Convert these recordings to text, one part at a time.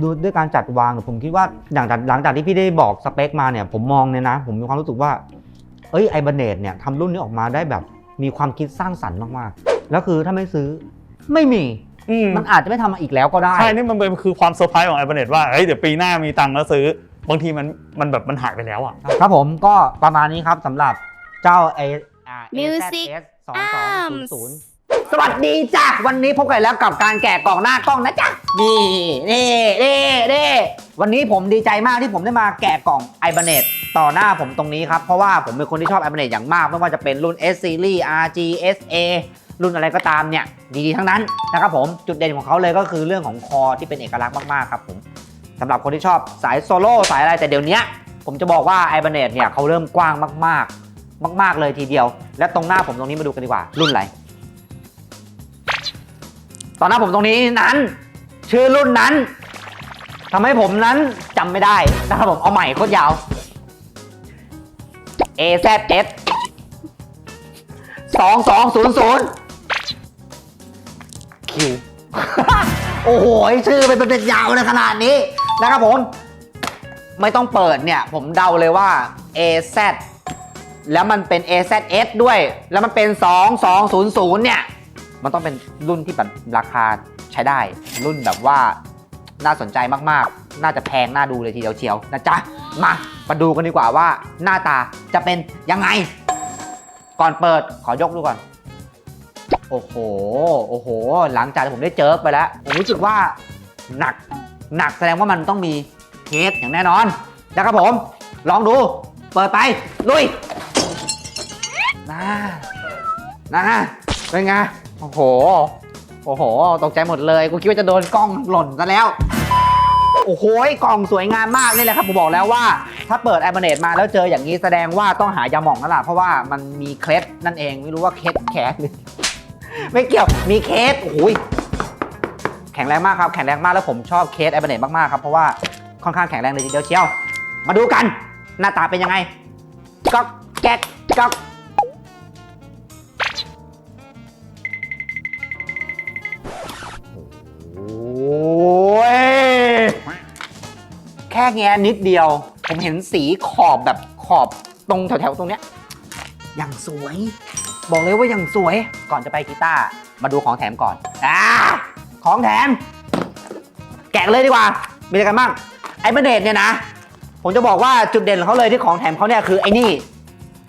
ดูด้วยการจัดวางผมคิดว่าอย่างจากหลังจากที่พี่ได้บอกสเปคมาเนี่ย ผมมองเนี่ยนะ ผมมีความรู้สึกว่า เอ้ยไอเบเนตเนี่ยทำรุ่นนี้ออกมาได้แบบมีความคิดสร้างสรรค์มากๆ แล้วคือถ้าไม่ซื้อไม่มีอืมมันอาจจะไม่ทำมาอีกแล้วก็ได้ ใช่ นี่มันเป็นคือความเซอร์ไพรส์ของไอเบเน็ตว่าเฮ้ยเดี๋ยวปีหน้ามีตังค์แล้วซื้อบางทีมันมันแบบมันหายไปแล้วอะ ครับผมก็ประมาณนี้ครับสำหรับเจ้าไอ Music สองสองศูนย์ สวัสดีจ้ะวันนี้พบกันแล้วกับการแกะกล่องหน้ากล้องนะจ๊ะนี่นี่นี่นี่วันนี้ผมดีใจมากที่ผมได้มาแกะกล่อง i b a n e t ต่อหน้าผมตรงนี้ครับ เพราะว่าผมเป็นคนที่ชอบ i b a n e t อย่างมาก ไม่ว่าจะเป็นรุ่น S Series RG SA รุ่นอะไรก็ตามเนี่ย ดีๆทั้งนั้นนะครับผมจุดเด่นของเขาเลยก็คือเรื่องของคอที่เป็นเอกลักษณ์มากๆครับผมสำหรับคนที่ชอบสายโซโล่สายอะไรแต่เดี๋ยวนี้ผมจะบอกว่า i b a n e t เนี่ยเขาเริ่มกว้างมาก ๆ มาก ๆเลยทีเดียว และตรงหน้าผมตรงนี้มาดูกันดีกว่ารุ่นอะไร ตอนหน้าผมตรงนี้นั้น ชื่อรุ่นนั้นทำให้ผมนั้นจำไม่ได้นะครับผมเอาใหม่โคตรยาว AZS 2200 Q โอ้โห ชื่อเป็นเป็นยาวเลยขนาดนี้นะครับผม ไม่ต้องเปิดเนี่ย ผมเดาเลยว่า AZ แล้วมันเป็น AZS ด้วย แล้วมันเป็น 2200 เนี่ย มันต้องเป็นรุ่นที่แบบราคาใช้ได้ รุ่นแบบว่าน่าสนใจมากๆ น่าจะแพงน่าดูเลยทีเดียวเชียวนะจ๊ะ มามาดูกันดีกว่าว่าหน้าตาจะเป็นยังไง ก่อนเปิดขอยกดูก่อน โอ้โห โอ้โห หลังจากที่ผมได้เจอไปแล้ว ผมรู้สึกว่าหนัก หนักแสดงว่ามันต้องมีเคสอย่างแน่นอนนะครับผม ลองดู เปิดไป ลุยนะนะเป็นไง โอ้โห โอ้โห ตกใจหมดเลย กูคิดว่าจะโดนกล้องหล่นซะแล้ว โอ้โห กล่องสวยงามมากนี่แหละครับ ผมบอกแล้วว่า ถ้าเปิดแอมเนตมาแล้วเจออย่างนี้แสดงว่าต้องหายาหม่องแล้วล่ะ เพราะว่ามันมีเคล็ดนั่นเอง ไม่รู้ว่าเคล็ดแขนหรือไม่เกี่ยว มีเคสโอ้โหยแข็งแรงมากครับ แข็งแรงมาก แล้วผมชอบเคสแอมเนตมากๆครับ เพราะว่าค่อนข้างแข็งแรงเลยทีเดียวเชียว มาดูกัน หน้าตาเป็นยังไงก๊อกแก๊กก๊อก ยแค่แง่นิดเดียว ผมเห็นสีขอบแบบขอบตรงแถวๆตรงเนี้ยอย่างสวย บอกเลยว่าอย่างสวยก่อนจะไปกีตาร์มาดูของแถมก่อนอ่าของแถม แกะเลยดีกว่า มีอะไรกันบ้างไอ้เบเดตเนี่ยนะ ผมจะบอกว่าจุดเด่นของเขาเลยที่ของแถมเขาเนี่ยคือไอ้นี่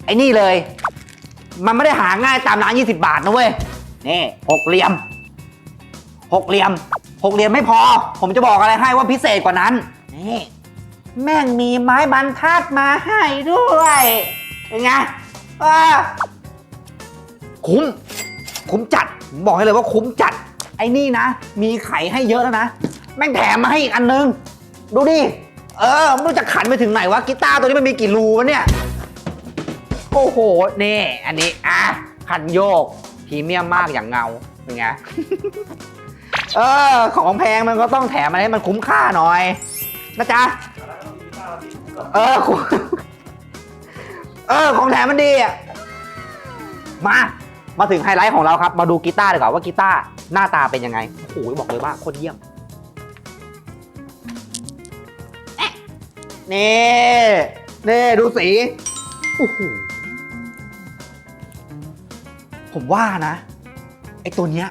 ไอ้นี่เลย มันไม่ได้หาง่ายตามร้าน20 บาทนะเว้ย นี่หกเหลี่ยมหกเหลี่ยม หกเหลี่ยมไม่พอ ผมจะบอกอะไรให้ว่าพิเศษกว่านั้น นี่ แม่งมีไม้บรรทัดมาให้ด้วยเป็นไงอ่าคุ้ม คุ้มจัดผมบอกให้เลยว่าคุ้มจัด ไอ้นี่นะ มีไข่ให้เยอะแล้วนะ แม่งแถมมาให้อีกอันนึง ดูดิ เออไม่รู้จะขันไปถึงไหนวะกีตาร์ตัวนี้มันมีกี่รูวะเนี่ย โอ้โห นี่ อันนี้ อะ คันโยกพรีเมียมมากอย่างเงาเป็นไง เออ ของแพงมันก็ต้องแถมอะไรให้มันคุ้มค่าหน่อยนะจ๊ะ เออคุเออ ของแถมมันดีอะ มา มาถึงไฮไลท์ของเราครับ มาดูกีตาร์ดีกว่าว่ากีตาร์หน้าตาเป็นยังไง โอ้โหบอกเลยว่าโคตรเยี่ยมเอ๊ะนี่ นี่ ดูสี โอ้โห ผมว่านะ ไอตัวเนี้ย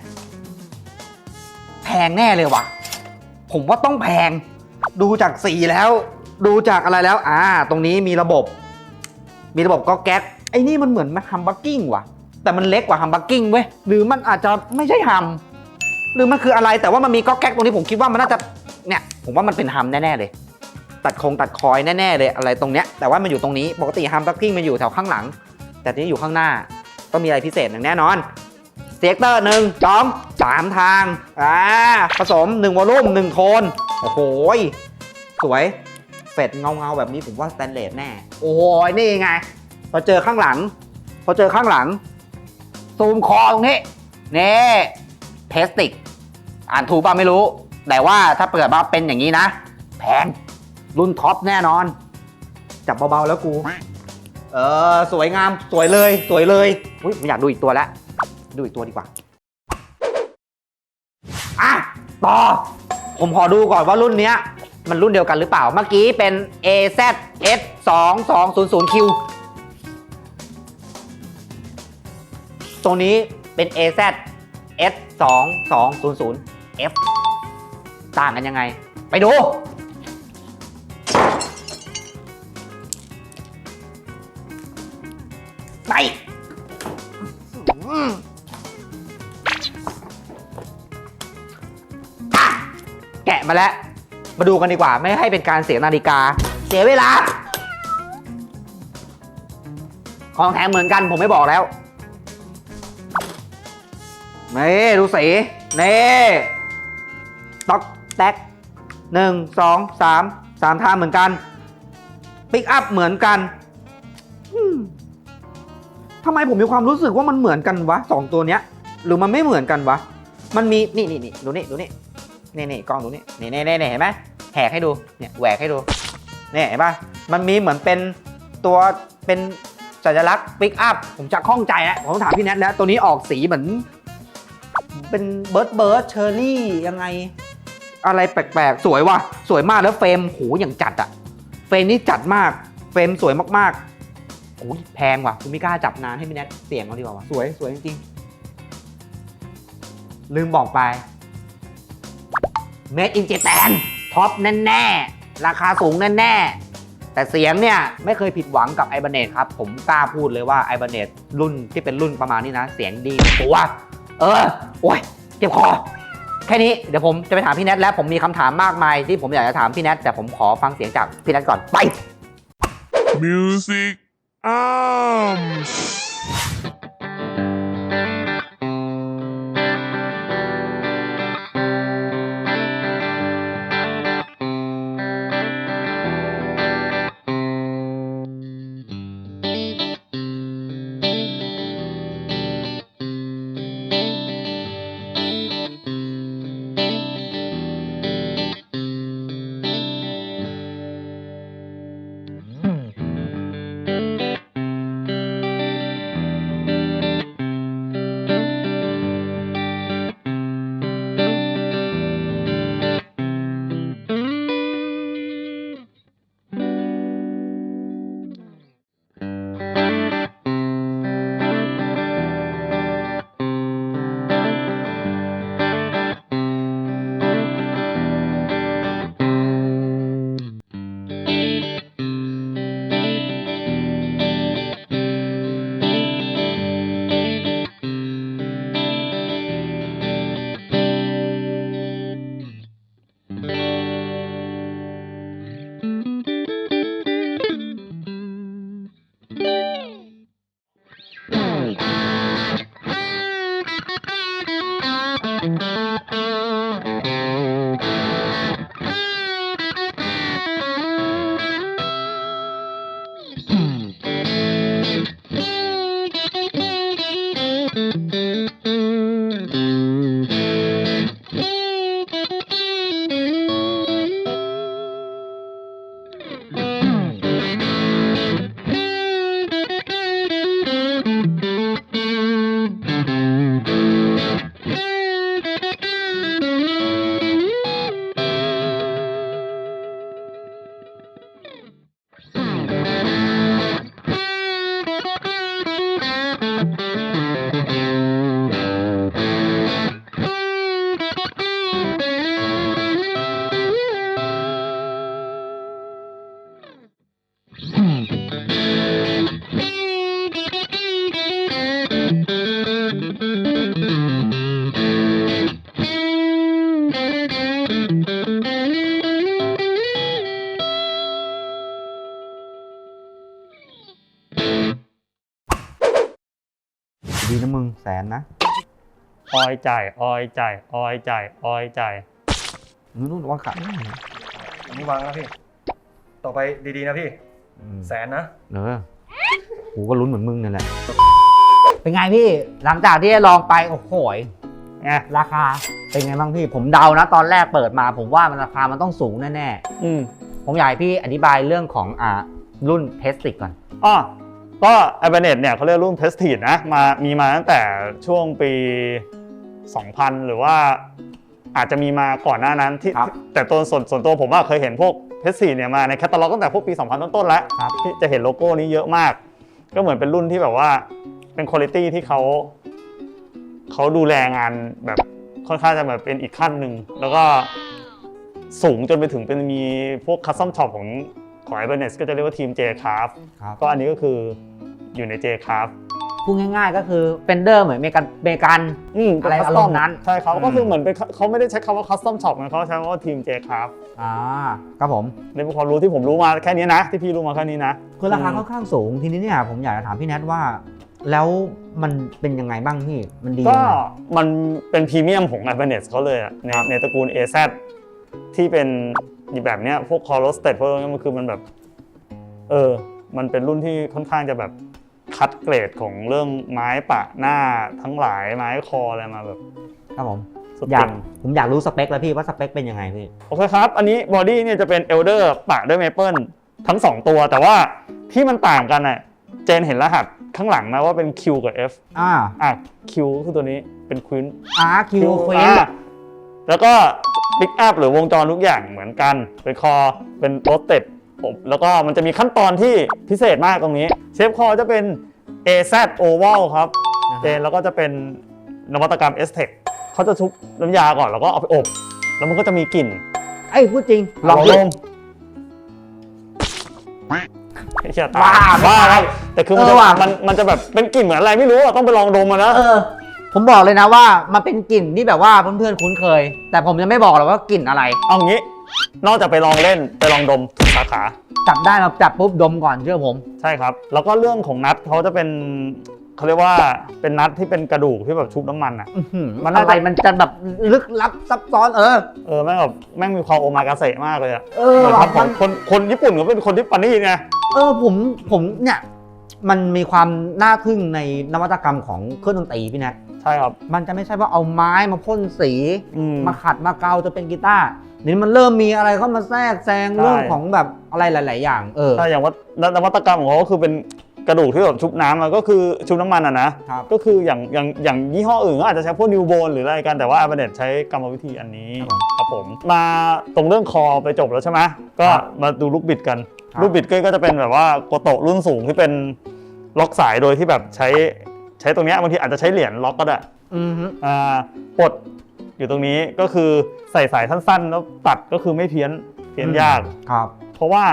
งแน่เลยว่ะ ผมว่าต้องแพง ดูจากสีแล้ว ดูจากอะไรแล้ว อ่า ตรงนี้มีระบบ มีระบบก็แก๊กไอ้นี่มันเหมือนมันฮัมบักกิ้งว่ะ แต่มันเล็กกว่าฮัมบักกิ้งเว้ย หรือมันอาจจะไม่ใช่ฮัม หรือมันคืออะไร แต่ว่ามันมีก็แก๊กตรงนี้ผมคิดว่ามันน่าจะ เนี่ย ผมว่ามันเป็นฮัมแน่ๆเลย ตัดคงตัดคอยแน่ๆเลยอะไรตรงเนี้ย แต่ว่ามันอยู่ตรงนี้ ปกติฮัมบักกิ้งมันอยู่แถวข้างหลัง แต่ทีนี้อยู่ข้างหน้า ต้องมีอะไรพิเศษอย่างแน่นอน เซกเตอร์หนึ่งสองสามทาง อ่า ผสม1วอลลุ่ม1โทน โอ้โหยสวยเฟดเงาเงาๆแบบนี้ผมว่าสแตนเลสแน่ โอ้ยนี่ไง พอเจอข้างหลัง พอเจอข้างหลัง ซูมคอตรงนี้นี่เพสติก อ่านถูกป่ะไม่รู้ แต่ว่าถ้าเปิดมาเป็นอย่างนี้นะ แพง รุ่นท็อปแน่นอน จับเบาๆแล้วกู เออ สวยงามสวยเลย สวยเลย อุ้ยผมอยากดูอีกตัวแล้ว ดูอีกตัวดีกว่า อะ ต่อ ผมขอดูก่อนว่ารุ่นเนี้ย มันรุ่นเดียวกันหรือเปล่า เมื่อกี้เป็น AZ S 2 2 0 0 Q ตัวนี้เป็น AZ S 2 2 0 0 F ต่างกันยังไง ไปดู มาแล้ว มาดูกันดีกว่าไม่ให้เป็นการเสียนาฬิกา เสียเวลา ของแถมเหมือนกันผมไม่บอกแล้วนี่ดูสีนี่ต๊อกแท็กหนึ่งสองสามสามท่าเหมือนกันปิกอัพเหมือนกันทำไมผมมีความรู้สึกว่ามันเหมือนกันวะสองตัวเนี้ย หรือมันไม่เหมือนกันวะ มันมีนี่นี่นี่ดูนี่ดูนี่ นี่นี่กล้องดูนี่นี่นี่นี่เห็นไหมแหกให้ดูเนี่ยแหวกให้ดูเนี่ยเห็นปะมันมีเหมือนเป็นตัวเป็นสัญลักษณ์ปิกอัพผมจะข้องใจแล้วผมต้องถามพี่แนทแล้วตัวนี้ออกสีเหมือน เป็นเบิร์ดเบิร์ดเชอร์รี่ยังไง อะไรแปลกๆ สวยว่ะสวยมากแล้วเฟรมโหอย่างจัดอะเฟรมนี่จัดมาก เฟรมสวยมากๆโอ้ยแพงว่ะคุณไม่กล้าจับนานให้พี่แนทเสี่ยงเอาดีกว่าวะสวยสวยจริงๆลืมบอกไป Made in Japan ท็อปแน่ๆ ราคาสูงแน่ๆ แต่เสียงเนี่ยไม่เคยผิดหวังกับ i b a n e t ครับ ผมกล้าพูดเลยว่า i b a n e t รุ่นที่เป็นรุ่นประมาณนี้นะ เสียงดีตัวเออ โอ้ยเจ็บคอ แค่นี้เดี๋ยวผมจะไปถามพี่แนทแล้วผมมีคำถามมากมายที่ผมอยากจะถามพี่แนทแต่ผมขอฟังเสียงจากพี่แนทก่อนไป Music Arms. ออยจ่ายออยจ่ายออยจ่ายออยจ่ายมึงนู่นว่าขายไม่ได้นะอันนี้วางแล้วพี่ ต่อไปดีๆนะพี่ อืมแสนนะเออกูก็ลุ้นเหมือนมึงนั่นแหละ เป็นไงพี่ หลังจากที่ได้ลองไป โอ้โหยไงราคา เป็นไงบ้างพี่ ผมเดานะ ตอนแรกเปิดมา ผมว่ามันราคามันต้องสูงแน่อืม ๆ ผมอยากให้พี่อธิบายเรื่องของอ่ารุ่นเทสติกก่อน อ๋อก็ a b a n e t เนี่ยเขาเรียกรุ่น Test t i d นะมามีมาตั้งแต่ช่วงปี 2000 หรือว่าอาจจะมีมาก่อนหน้านั้นที่ครับแต่ตัวส่วนส่วนตัวผมว่าเคยเห็นพวกเพชรสี่เนี่ยมาในแคตตาล็อกตั้งแต่พวกปี 2000 ต้นๆแล้วครับ ที่จะเห็นโลโก้นี้เยอะมาก ก็เหมือนเป็นรุ่นที่แบบว่าเป็นคุณภาพที่เขาเขาดูแลงานแบบค่อนข้างจะแบบเป็นอีกขั้นหนึ่งแล้วก็สูงจนไปถึงเป็นมีพวกคัสตอมช็อปของของ i b e r n e s ก็จะเรียกว่าทีม J Craft ครับ ก็อันนี้ก็คืออยู่ใน J Craft พูดง่ายๆ ก็คือเฟนเดอร์เหมือนเมกันเมกันอืมอะไรเป็นอารมณ์นั้น ใช่เขาอืมก็คือเหมือนเป็นเขาไม่ได้ใช้คำว่า custom shop นะเขาใช้คำว่าทีม J Craft อ่าครับผมในความรู้ที่ผมรู้มาแค่นี้นะ ที่พี่รู้มาแค่นี้นะคือราคาค่อนข้างสูงทีนี้เนี่ยผมอยากจะถามพี่แนทว่า แล้วมันเป็นยังไงบ้างพี่มันดีก็ยังไงมันเป็นพรีเมียมของ a b a n e s เขาเลยอะในในตระกูล AZ ที่เป็นแบบเนี้ยพวก c o r o s t e d พวกนี้มันคือมันแบบ เออ มันเป็นรุ่นที่ค่อนข้างจะแบบ คัดเกรดของเรื่องไม้ปะหน้าทั้งหลายไม้คออะไรมาแบบครับผมสุดอยากเต็มผมอยากรู้สเปคแล้วพี่ว่าสเปคเป็นยังไงพี่โอเคครับ อันนี้บอดี้เนี่ยจะเป็นเอลเดอร์ปะด้วยเมเปิลทั้ง 2 ตัวแต่ว่าที่มันต่างกันน่ะเจนเห็นรหัสข้างหลังนะว่าเป็น Q กับ F อ่าอะ Q ก็คือตัวนี้เป็นควินอาร์คิวควีนอะแล้วก็ปิกอัพหรือวงจรทุกอย่างเหมือนกันเป็นคอเป็นโรสเต็ด ผมแล้วก็มันจะมีขั้นตอนที่พิเศษมากตรงนี้ เชฟคอจะเป็น AZ Oval ครับเจนแล้วก็จะเป็นนวัตกรรม s t e c เขาจะชุบน้ำยาก่อนแล้วก็เอาไปอบ แล้วมันก็จะมีกลิ่นไอ้ยพูดจริงลองดิดมไอ้เชี่ยตาบ้าบ้าบ้าครับแต่คือมันเอจะอว่ะมันมันจะแบบเป็นกลิ่นเหมือนอะไรไม่รู้อะต้องไปลองดมมานะเออผมบอกเลยนะว่ามันเป็นกลิ่นที่แบบว่าเพื่อนๆคุ้นเคย แต่ผมจะไม่บอกหรอกว่ากลิ่นอะไร เอางี้ นอกจากไปลองเล่นไปลองดมทุกสาขา จับได้เราจับปุ๊บดมก่อนเชื่อผม ใช่ครับ แล้วก็เรื่องของนัดเขาจะเป็นเขาเรียกว่าเป็นนัดที่เป็นกระดูกที่แบบชุบน้ำมันอะ อื้อหือมันอะน่าไรจะมันจะแบบลึกลับซับซ้อนเออ เออแม่งแบบแม่งมีความโอมากาเสะมากเลยอะเออเหมือนว่ะทำของคนคนญี่ปุ่นเขาเป็นคนที่ปานีตไงเออผมผมเนี่ยมันมีความน่าทึ่งในนวัตกรรมของเครื่องดนตรีพี่แนทใช่ครับมันจะไม่ใช่ว่าเอาไม้มาพ่นสี อืมมาขัดมาเกาจะเป็นกีตาร์ นี่มันเริ่มมีอะไรเข้ามาแทรกแซงใช่เรื่องของแบบอะไรหลาย ๆ อย่าง เออใช่อย่างว่านวัตกรรมของเขาก็คือเป็นกระดูกที่แบบชุบน้ำอะก็คือชุบน้ำมันอะนะ ครับ ก็คืออย่างอย่างอย่างยี่ห้ออื่นก็อาจจะใช้พวกนิวโบนหรืออะไรกันแต่ว่าอาร์เบเนตใช้กรรมวิธีอันนี้ครับผมครับผมมาตรงเรื่องคอไปจบแล้วใช่ไหมก็ครับมาดูลูกบิดกันครับ ลูกบิดก็จะเป็นแบบว่าโกโตะรุ่นสูงที่เป็นล็อกสายโดยที่แบบใช้ใช้ตรงเนี้ยบางทีอาจจะใช้เหรียญล็อกก็ได้ อือฮึอ่าปลด อยู่ตรงนี้ก็คือใส่สายสั้นๆ แล้วตัดก็คือไม่เพี้ยนเพี้ยนยาก ครับ เพราะว่า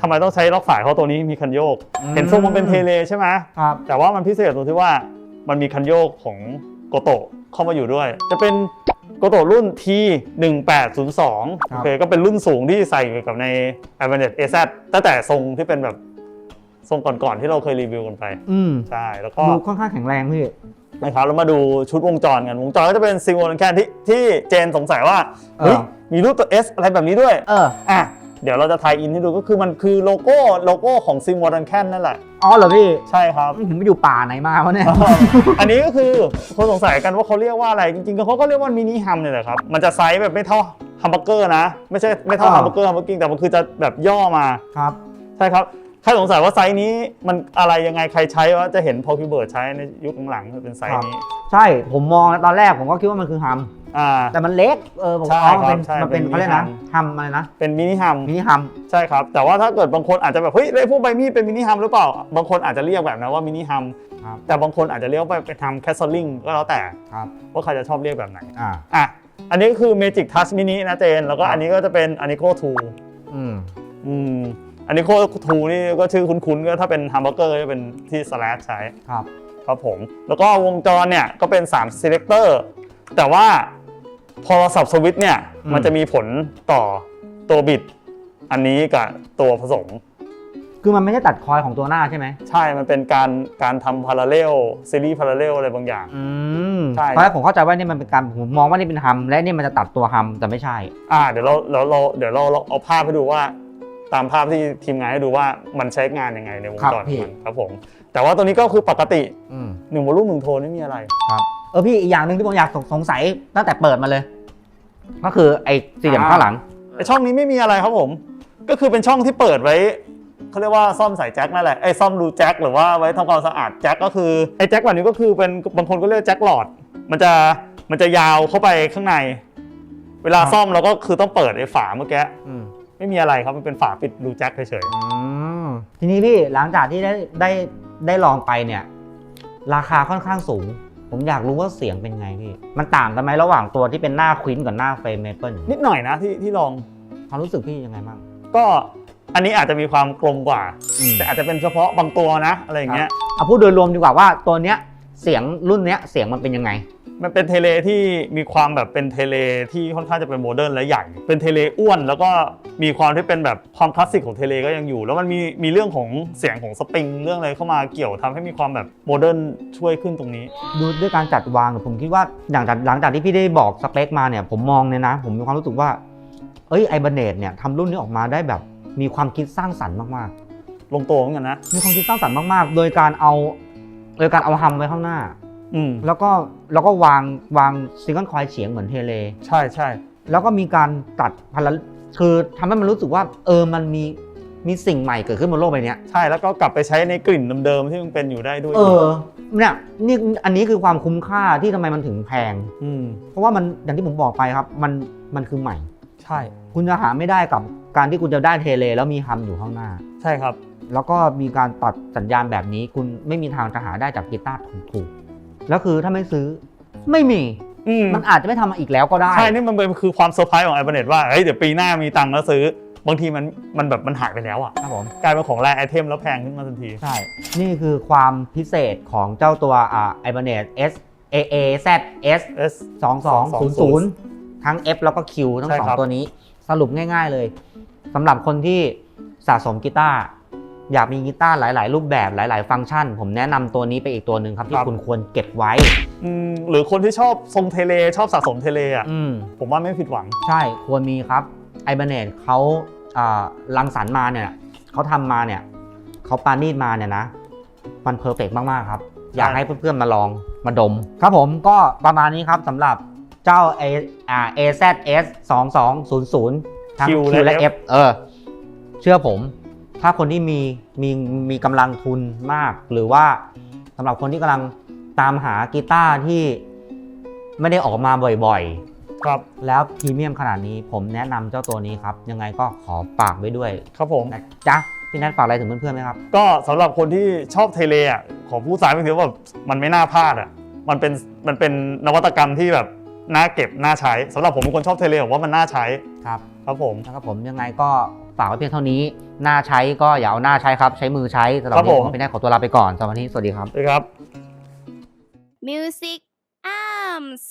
ทำไมต้องใช้ล็อกสายเพราะตัวนี้มีคันโยก อืม เห็นทรงมันเป็นเทเลใช่ไหมครับ แต่ว่ามันพิเศษตรงที่ว่ามันมีคันโยกของโกโตะเข้ามาอยู่ด้วย จะเป็นโกโตะรุ่น T 1802ครับโอเคก็เป็นรุ่นสูงที่ใส่กับใน a v a n e t AZ ตั้งแต่ทรงที่เป็นแบบ ทรงก่อนๆที่เราเคยรีวิวกันไป อืมใช่ แล้วก็ดูค่อนข้างแข็งแรงพี่ นะครับเรามาดูชุดวงจรกัน วงจรก็จะเป็นซิงโกลแคนที่ที่เจนสงสัยว่าเฮ้ยเออมีรูปตัว S อะไรแบบนี้ด้วย เออ อะ เดี๋ยวเราจะทายอินให้ดูก็คือมันคือโลโก้โลโก้ของซิงโกลแคนนั่นแหละ อ๋อเหรอพี่ ใช่ครับ ผมไปอยู่ป่าไหนมาวะเนี่ย อันนี้ก็คือคนสงสัยกันว่าเขาเรียกว่าอะไร จริงๆเขาก็เรียกว่ามินิฮัมเนี่ยแหละครับ มันจะไซส์แบบไม่เท่าฮัมเบอร์เกอร์นะ ไม่ใช่ไม่เท่าอ่าฮัมเบอร์เกอร์ฮัมเบอร์กิ้งแต่มันคือจะแบบย่อมา ครับ ใช่ครับ ใครสงสัยว่าไซส์นี้มันอะไรยังไงใครใช้ว่าจะเห็นพอคิวเบิร์ดใช้ในยุคหลังๆเป็นไซส์นี้ ใช่ผมมองตอนแรกผมก็คิดว่ามันคือฮัมอ่า แต่มันเล็กเออผมใช่อ๋อมันเป็นครับใช่มันเป็นเป็นเขาเรียกนะมินิฮัมอะไรนะเป็นมินิฮัม มินิฮัม ใช่ครับ แต่ว่าถ้าเกิดบางคนอาจจะแบบเฮ้ยไอ้พวกใบมีดเป็นมินิฮัมหรือเปล่า บางคนอาจจะเรียกแบบนั้นว่ามินิฮัมครับ แต่บางคนอาจจะเรียกว่าไปทำแคสเซิลลิงก็แล้วแต่ครับว่าใครจะชอบเรียกแบบไหน อ่าอะ อันนี้ก็คือ Magic Touch Mini นะเจน แล้วก็ครับอันนี้ก็จะเป็น a n i c o 2อืม อืม a n i c o 2นี่ก็ชื่อคุ้นๆก็ถ้าเป็นฮัมเบอร์เกอร์จะเป็นที่ slash ใช้ครับครับผม แล้วก็วงจรเนี่ยก็เป็น 3 selector แต่ว่าพอเราสับสวิตช์เนี่ยอืมมันจะมีผลต่อตัวบิดอันนี้กับตัวผสม คือมันไม่ใช่ตัดคอยของตัวหน้าใช่ไหมใช่ มันเป็นการการทำพาราเรลซีรีส์พาราเรลอะไรบางอย่าง อืมใช่ ตอนแรกผมเข้าใจว่านี่มันเป็นการผมมองว่านี่เป็นฮัมและนี่มันจะตัดตัวฮัมแต่ไม่ใช่ อ่าเดี๋ยวเราเราเราเดี๋ยวเราเราเอาภาพให้ดูว่า ตามภาพที่ทีมงานให้ดูว่ามันใช้งานยังไงในวงครับจรขพี่องมันครับผม แต่ว่าตัวนี้ก็คือปกติอืมหนึ่งวอลลุ่มหนึ่งโทนไม่มีอะไร ครับเออพี่อีกอย่างหนึ่งที่ผมอยากสงสงสัยตั้งแต่เปิดมาเลย ก็คือไอ้สี่เหลี่ยมข้างหลัง ไอช่องนี้ไม่มีอะไรครับผม ก็คือเป็นช่องที่เปิดไว้เขาเรียกว่าซ่อมสายแจ็คนั่นแหละไอ้ซ่อมรูแจ็คหรือว่าไว้ทำความสะอาดแจ็คก็คือไอ้แจ็คแบบนี้ก็คือเป็นบางคนก็เรียกแจ็คหลอด มันจะมันจะยาวเข้าไปข้างใน เวลาครับซ่อมเราก็คือต้องเปิดไอ้ฝาเมื่อกี้อืม ไม่มีอะไรครับมันเป็นฝาปิดรูแจ็คเฉยอืมทีนี้พี่หลังจากที่ได้ได้ได้ลองไปเนี่ย ราคาค่อนข้างสูง ผมอยากรู้ว่าเสียงเป็นไงพี่มันต่างกันไหมระหว่างตัวที่เป็นหน้าควินกับหน้าเฟรมเมเปิลๆนิดหน่อยนะที่ที่ลองความรู้สึกพี่ยังไงบ้าง ก็อันนี้อาจจะมีความกลมกว่า อืม แต่อาจจะเป็นเฉพาะบางตัวนะอะไรอย่างเงี้ย เอาพูดโดยรวมดีกว่าว่าตัวเนี้ยเสียงรุ่นเนี้ยเสียงมันเป็นยังไง มันเป็นเทเลที่มีความแบบเป็นเทเลที่ค่อนข้างจะเป็นโมเดิร์นและใหญ่ เป็นเทเลอ้วน แล้วก็มีความที่เป็นแบบความคลาสสิกของเทเลก็ยังอยู่ แล้วมันมีมีเรื่องของเสียงของสปริงเรื่องอะไรเข้ามาเกี่ยวทำให้มีความแบบโมเดิร์นช่วยขึ้นตรงนี้ ดูด้วยการจัดวางเนี่ยผมคิดว่าอย่างจากหลังจากที่พี่ได้บอกสเปคมาเนี่ยผมมองเนี่ยนะ ผมมีความรู้สึกว่า เอ้ยไอบันเนตเนี่ยทำรุ่นนี้ออกมาได้แบบมีความคิดสร้างสรรค์มากลงตัวเหมือนกันนะๆมีความคิดสร้างสรรค์มากๆ โดยการเอาโดยการเอาฮัมไว้ข้างหน้า อืมแล้วก็แล้วก็วางวางซิงเกิลคอยเฉียงเหมือนเทเล ใช่ใช่แล้วก็มีการตัดพาราคือทำให้มันรู้สึกว่า เออมันมีมีสิ่งใหม่เกิดขึ้นบนโลกใบเนี้ย ใช่แล้วก็กลับไปใช้ในกลิ่นเดิมๆที่มันเป็นอยู่ได้ด้วยเออเนี่ยนี่อันนี้คือความคุ้มค่าที่ทำไมมันถึงแพง อืมเพราะว่ามันอย่างที่ผมบอกไปครับ มันมันคือใหม่ ใช่คุณจะหาไม่ได้กับการที่คุณจะได้เทเล แล้วมีฮัมอยู่ข้างหน้า ใช่ครับ แล้วก็มีการตัดสัญญาณแบบนี้ คุณไม่มีทางจะหาได้จากกีตาร์ถูกๆ แล้วคือถ้าไม่ซื้อไม่มี อืมมันอาจจะไม่ทำมาอีกแล้วก็ได้ ใช่นี่มันเป็นคือความเซอร์ไพรส์ของไอ b บเน็ตว่าเฮ้ยเดี๋ยวปีหน้ามีตังค์แล้วซื้อ บางทีมันมันแบบมันหายไปแล้วอะ ครับผม กลายเป็นของแรไอเทมแล้วแพงขึ้นมาทันที ใช่ นี่คือความพิเศษของเจ้าตัวอ่า i b a n e t S A A Z S S 2200 ทั้ง F แล้วก็ Q ทั้งใช่สองครับ ตัวนี้ สรุปง่ายๆเลยสำหรับคนที่สะสมกีตาร์ อยากมีกีตาร์หลาย ๆ รูปแบบหลาย ๆ ฟังก์ชัน ผมแนะนำตัวนี้ไปอีกตัวหนึ่งครับที่คุณควรเก็บไว้ อืมหรือคนที่ชอบทรงเทเลชอบสะสมเทเลอะ อืม ผมว่าไม่ผิดหวัง ใช่ควรมีครับ i b a n e t เขาอ่ารังสรรค์มาเนี่ยเขาทำมาเนี่ยเขาปานีดมาเนี่ยนะ มันเพอร์เฟกมากๆครับ อยากให้เพื่อนๆมาลองมาดม ครับผมก็ประมาณนี้ครับสำหรับเจ้า A อ่า AZS 2200ทั้ง Q Q และและ F F เออ เชื่อผม ถ้าคนที่มีมีมีกำลังทุนมาก หรือว่าสำหรับคนที่กำลังตามหากีตาร์ที่ไม่ได้ออกมาบ่อยๆ ครับ แล้วพรีเมียมขนาดนี้ผมแนะนำเจ้าตัวนี้ครับ ยังไงก็ขอฝากไว้ด้วยครับผมนะจ๊ะพี่นัทฝากอะไรถึงเพื่อนๆไหมครับ ก็สำหรับคนที่ชอบเทเลอะขอพูดสายไปถือว่าแบบมันไม่น่าพลาดอะมันเป็นมันเป็นนวัตกรรมที่แบบน่าเก็บน่าใช้สำหรับผมเป็นคนชอบเทเลผมว่ามันน่าใช้ครับ ครับผม นะครับผมยังไงก็ ฝากไว้เพียงเท่านี้ หน้าใช้ก็อย่าเอาหน้าใช้ครับ ใช้มือใช้สำหรับครับวันนี้ผม ผมพี่นัทขอตัวลาไปก่อนสำหรับวันนี้สวัสดีครับ สวัสดีครับ Music Arms